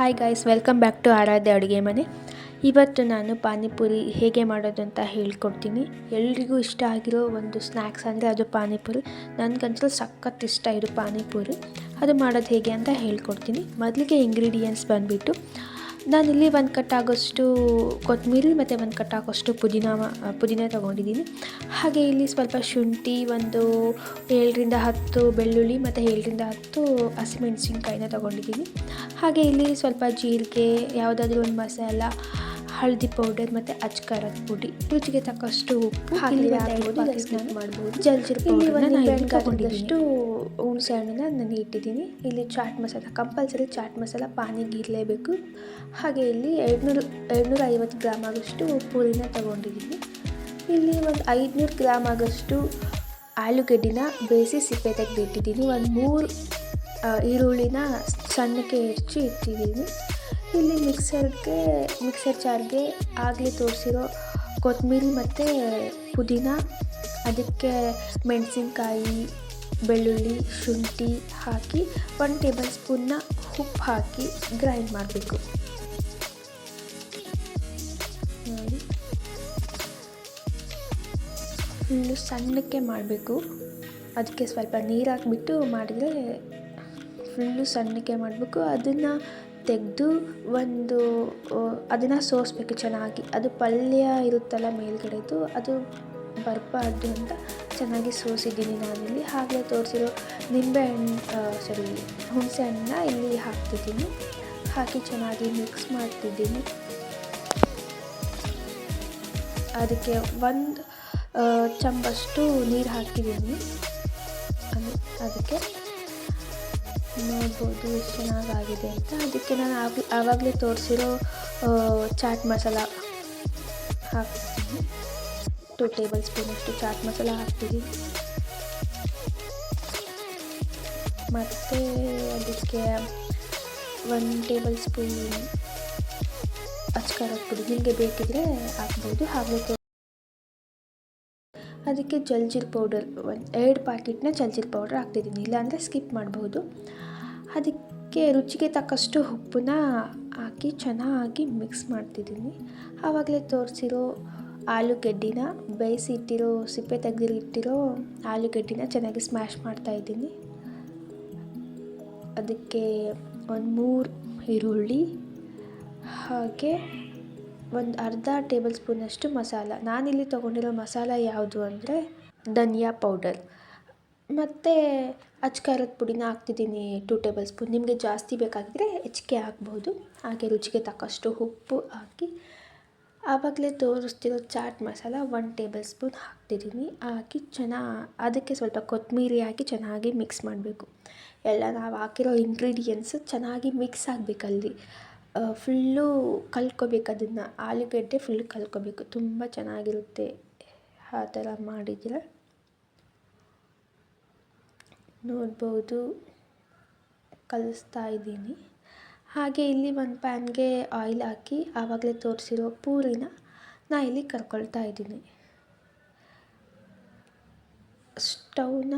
Hi guys welcome back to Aradhya ಅಡುಗೆ ಮನೆ. ಇವತ್ತು ನಾನು ಪಾನಿಪುರಿ ಹೇಗೆ ಮಾಡೋದು ಅಂತ ಹೇಳ್ಕೊಡ್ತೀನಿ. ಎಲ್ರಿಗೂ ಇಷ್ಟ ಆಗಿರೋ ಒಂದು ಸ್ನ್ಯಾಕ್ಸ್ ಅಂದರೆ ಅದು ಪಾನಿಪುರಿ. ನನಗಂತೂ ಸಖತ್ ಇಷ್ಟ ಇದು ಪಾನಿಪುರಿ. ಅದು ಮಾಡೋದು ಹೇಗೆ ಅಂತ ಹೇಳ್ಕೊಡ್ತೀನಿ. ಮೊದಲಿಗೆ ಇಂಗ್ರೀಡಿಯೆಂಟ್ಸ್ ಬಂದುಬಿಟ್ಟು ನಾನಿಲ್ಲಿ ಒಂದು ಕಟ್ಟಾಗೋಷ್ಟು ಕೊತ್ತಂಬರಿ, ಮತ್ತು ಒಂದು ಕಟ್ಟಾಗೋಷ್ಟು ಪುದೀನ ಪುದೀನ ತೊಗೊಂಡಿದ್ದೀನಿ. ಹಾಗೆ ಇಲ್ಲಿ ಸ್ವಲ್ಪ ಶುಂಠಿ, ಒಂದು ಏಳರಿಂದ ಹತ್ತು ಬೆಳ್ಳುಳ್ಳಿ, ಮತ್ತು ಏಳರಿಂದ ಹತ್ತು ಹಸಿಮೆಣಸಿನ್ಕಾಯಿನ ತೊಗೊಂಡಿದ್ದೀನಿ. ಹಾಗೆ ಇಲ್ಲಿ ಸ್ವಲ್ಪ ಜೀರಿಗೆ, ಯಾವುದಾದ್ರೂ ಒಂದು ಮಸಾಲ ಹಳದಿ ಪೌಡರ್ ಮತ್ತು ಅಚ್ಕಾರದ ಪುಡಿ. ರುಚಿಗೆ ತಕ್ಕಷ್ಟು ಉಪ್ಪು ಮಾಡಬಹುದು ಮಾಡ್ಬೋದು. ಜಲ್ಜಿರ್ ಹುಣಸೆ ಹಣ್ಣನ್ನ ನಾನು ಇಟ್ಟಿದ್ದೀನಿ. ಇಲ್ಲಿ ಚಾಟ್ ಮಸಾಲ ಕಂಪಲ್ಸರಿ ಚಾಟ್ ಮಸಾಲ ಪಾನಿಗೆ ಇರಲೇಬೇಕು. ಹಾಗೆ ಇಲ್ಲಿ ಎರಡುನೂರು ಎರಡುನೂರ ಐವತ್ತು ಗ್ರಾಮ್ ಆಗೋಷ್ಟು ಪೂರಿನ ತಗೊಂಡಿದ್ದೀನಿ. ಇಲ್ಲಿ ಒಂದು ಐದುನೂರು ಗ್ರಾಮ್ ಆಗೋಷ್ಟು ಆಲೂಗಡ್ಡಿನ ಬೇಯಿಸಿ ಸಿಪ್ಪೆ ತೆಗೆದಿಟ್ಟಿದ್ದೀನಿ. ಒಂದು ಮೂರು ಈರುಳ್ಳಿನ ಸಣ್ಣಕ್ಕೆ ಹೆಚ್ಚಿ ಇಟ್ಟಿದ್ದೀನಿ. ಇಲ್ಲಿ ಮಿಕ್ಸರ್ಗೆ, ಮಿಕ್ಸರ್ ಜಾರ್ಗೆ ಆಗಲೇ ತೋರಿಸಿರೋ ಕೊತ್ತಂಬರಿ ಮತ್ತು ಪುದೀನ, ಅದಕ್ಕೆ ಮೆಣಸಿನ್ಕಾಯಿ, ಬೆಳ್ಳುಳ್ಳಿ, ಶುಂಠಿ ಹಾಕಿ ಒನ್ ಟೇಬಲ್ ಸ್ಪೂನ್ನ ಉಪ್ಪು ಹಾಕಿ ಗ್ರೈಂಡ್ ಮಾಡಬೇಕು. ಫುಲ್ಲು ಸಣ್ಣಕ್ಕೆ ಮಾಡಬೇಕು. ಅದಕ್ಕೆ ಸ್ವಲ್ಪ ನೀರು ಹಾಕ್ಬಿಟ್ಟು ಮಾಡಿದರೆ ಫುಲ್ಲು ಸಣ್ಣಕ್ಕೆ ಮಾಡಬೇಕು. ಅದನ್ನು ತೆಗೆದು ಒಂದು ಅದನ್ನು ಸೋಸ್ಬೇಕು ಚೆನ್ನಾಗಿ. ಅದು ಪಲ್ಯ ಇರುತ್ತಲ್ಲ ಮೇಲ್ಗಡೆದು, ಅದು ಬರಬಾರ್ದು ಅಂತ ಚೆನ್ನಾಗಿ ಸೋಸಿದ್ದೀನಿ ನಾನಿಲ್ಲಿ. ಹಾಗೆ ತೋರಿಸಿರೋ ನಿಂಬೆಹಣ್ಣು ಸಾರಿ, ಹುಣಸೆ ಹಣ್ಣನ್ನ ಇಲ್ಲಿ ಹಾಕ್ತಿದ್ದೀನಿ. ಹಾಕಿ ಚೆನ್ನಾಗಿ ಮಿಕ್ಸ್ ಮಾಡ್ತಿದ್ದೀನಿ. ಅದಕ್ಕೆ ಒಂದು ಚಂಬಷ್ಟು ನೀರು ಹಾಕಿದ್ದೀನಿ. ಅದಕ್ಕೆ ನೋಡ್ಬೋದು, ಎಷ್ಟು ಚೆನ್ನಾಗಾಗಿದೆ ಅಂತ. ಅದಕ್ಕೆ ನಾನು ಆಗ ಆವಾಗಲೇ ತೋರಿಸಿರೋ ಚಾಟ್ ಮಸಾಲ ಹಾಕ್ತೀನಿ. ಟು ಟೇಬಲ್ ಸ್ಪೂನಷ್ಟು ಚಾಟ್ ಮಸಾಲ ಹಾಕ್ತೀನಿ. ಮತ್ತು ಅದಕ್ಕೆ ಒನ್ ಟೇಬಲ್ ಸ್ಪೂನ್ ಅಚ್ಕಾರದ ಪುಡಿ. ನಿಮಗೆ ಬೇಕಿದ್ರೆ ಹಾಕ್ಬೋದು. ಹಾಗೆ ಅದಕ್ಕೆ ಜಲ್ಜಿರ್ ಪೌಡರ್, ಒಂದು ಎರಡು ಪ್ಯಾಕೆಟ್ನ ಜಲ್ಜಿರ್ ಪೌಡರ್ ಹಾಕ್ತಿದ್ದೀನಿ ಇಲ್ಲಾಂದರೆ ಸ್ಕಿಪ್ ಮಾಡ್ಬೋದು. ಅದಕ್ಕೆ ರುಚಿಗೆ ತಕ್ಕಷ್ಟು ಉಪ್ಪನ್ನ ಹಾಕಿ ಚೆನ್ನಾಗಿ ಮಿಕ್ಸ್ ಮಾಡ್ತಿದ್ದೀನಿ ಆವಾಗಲೇ ತೋರಿಸಿರೋ ಆಲೂಗಡ್ಡಿನ ಬೇಯಿಸಿ ಇಟ್ಟಿರೋ ಸಿಪ್ಪೆ ತೆಗೆದಿರೋ ಆಲೂಗಡ್ಡಿನ ಚೆನ್ನಾಗಿ ಸ್ಮ್ಯಾಶ್ ಮಾಡ್ತಾಯಿದ್ದೀನಿ ಅದಕ್ಕೆ ಒಂದು ಮೂರು ಈರುಳ್ಳಿ, ಹಾಗೆ ಒಂದು ಅರ್ಧ ಟೇಬಲ್ ಸ್ಪೂನಷ್ಟು ಮಸಾಲ. ನಾನಿಲ್ಲಿ ತೊಗೊಂಡಿರೋ ಮಸಾಲ ಯಾವುದು ಅಂದರೆ ಧನಿಯಾ ಪೌಡರ್. ಮತ್ತು ಅಚ್ಕಾರದ ಪುಡಿನ ಹಾಕ್ತಿದ್ದೀನಿ ಟೂ ಟೇಬಲ್ ಸ್ಪೂನ್ ನಿಮಗೆ ಜಾಸ್ತಿ ಬೇಕಾಗಿದ್ದರೆ ಹೆಚ್ಚಿಗೆ ಹಾಕ್ಬೋದು. ಹಾಗೆ ರುಚಿಗೆ ತಕ್ಕಷ್ಟು ಉಪ್ಪು ಹಾಕಿ ಆವಾಗಲೇ ತೋರಿಸ್ತಿರೋ chaat masala one tablespoon ಹಾಕ್ತಿದ್ದೀನಿ. ಹಾಕಿ ಚೆನ್ನಾಗಿ ಅದಕ್ಕೆ ಸ್ವಲ್ಪ ಕೊತ್ತಂಬರಿ ಹಾಕಿ ಚೆನ್ನಾಗಿ ಮಿಕ್ಸ್ ಮಾಡಬೇಕು. ಎಲ್ಲ ನಾವು ಹಾಕಿರೋ ಇಂಗ್ರೀಡಿಯೆಂಟ್ಸು ಚೆನ್ನಾಗಿ ಮಿಕ್ಸ್ ಆಗಬೇಕಲ್ಲಿ. ಫುಲ್ಲು ಕಲ್ತ್ಕೋಬೇಕು ಅದನ್ನು ಆಲೂಗಡ್ಡೆ ಫುಲ್ ಕಲ್ತ್ಕೋಬೇಕು. ತುಂಬ ಚೆನ್ನಾಗಿರುತ್ತೆ ಆ ಥರ ಮಾಡಿದರೆ. ನೋಡ್ಬೋದು, ಕಲಿಸ್ತಾ ಇದ್ದೀನಿ. ಹಾಗೆ ಇಲ್ಲಿ ಒಂದು ಪ್ಯಾನ್ಗೆ ಆಯಿಲ್ ಹಾಕಿ ಆವಾಗಲೇ ತೋರಿಸಿರೋ ಪೂರಿನ ನಾ ಇಲ್ಲಿ ಕರ್ಕೊಳ್ತಾ ಇದ್ದೀನಿ. ಸ್ಟವ್ನ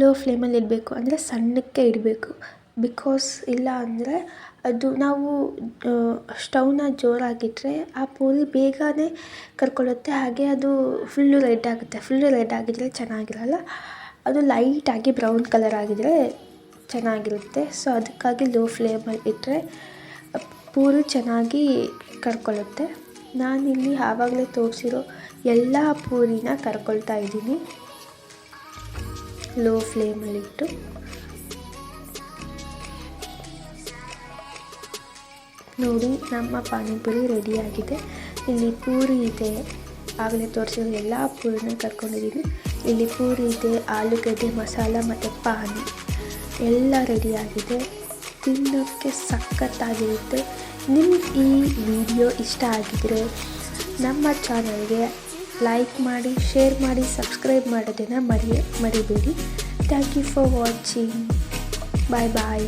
ಲೋ ಫ್ಲೇಮಲ್ಲಿ ಇಡಬೇಕು. ಅಂದರೆ ಸಣ್ಣಕ್ಕೆ ಇಡಬೇಕು. ಬಿಕಾಸ್ ಇಲ್ಲ ಅಂದರೆ ಅದು ನಾವು ಸ್ಟವ್ನ ಜೋರಾಗಿಟ್ಟರೆ ಆ ಪೂರಿ ಬೇಗನೆ ಕರ್ಕೊಳ್ಳುತ್ತೆ. ಹಾಗೆ ಅದು ಫುಲ್ಲು ರೆಡ್ ಆಗುತ್ತೆ. ಫುಲ್ಲು ರೆಡ್ ಆಗಿದ್ದರೆ ಚೆನ್ನಾಗಿರಲ್ಲ. ಅದು ಲೈಟಾಗಿ ಬ್ರೌನ್ ಕಲರ್ ಆಗಿದ್ದರೆ ಚೆನ್ನಾಗಿರುತ್ತೆ. ಸೊ ಅದಕ್ಕಾಗಿ ಲೋ ಫ್ಲೇಮಲ್ಲಿ ಇಟ್ಟರೆ ಪೂರಿ ಚೆನ್ನಾಗಿ ಕರ್ಕೊಳ್ಳುತ್ತೆ. ನಾನಿಲ್ಲಿ ಆವಾಗಲೇ ತೋರಿಸಿರೋ ಎಲ್ಲ ಪೂರಿನ ಕರ್ಕೊಳ್ತಾ ಇದ್ದೀನಿ. ಲೋ ಫ್ಲೇಮಲ್ಲಿಟ್ಟು ನೋಡಿ, ನಮ್ಮ ಪಾನಿಪುರಿ ರೆಡಿಯಾಗಿದೆ ಇಲ್ಲಿ ಪೂರಿ ಇದೆ. ಆಗಲೇ ತೋರಿಸಿದ ಎಲ್ಲ ಪೂರಿನ ಕರ್ಕೊಂಡಿದ್ದೀನಿ. ಇಲ್ಲಿ ಪೂರಿ ಇದೆ, ಆಲೂಗಡ್ಡೆ, ಮಸಾಲ ಮತ್ತು ಪಾನಿ. ಎಲ್ಲ ರೆಡಿಯಾಗಿದೆ ತಿನ್ನೋಕ್ಕೆ ಸಖತ್ತಾಗಿರುತ್ತೆ. ನಿಮ್ಗೆ ಈ ವಿಡಿಯೋ ಇಷ್ಟ ಆಗಿದರೆ ನಮ್ಮ ಚಾನಲ್ಗೆ ಲೈಕ್ ಮಾಡಿ ಶೇರ್ ಮಾಡಿ ಸಬ್ಸ್ಕ್ರೈಬ್ ಮಾಡೋದನ್ನು ಮರಿ ಮರಿಬೇಡಿ. Thank you for watching bye bye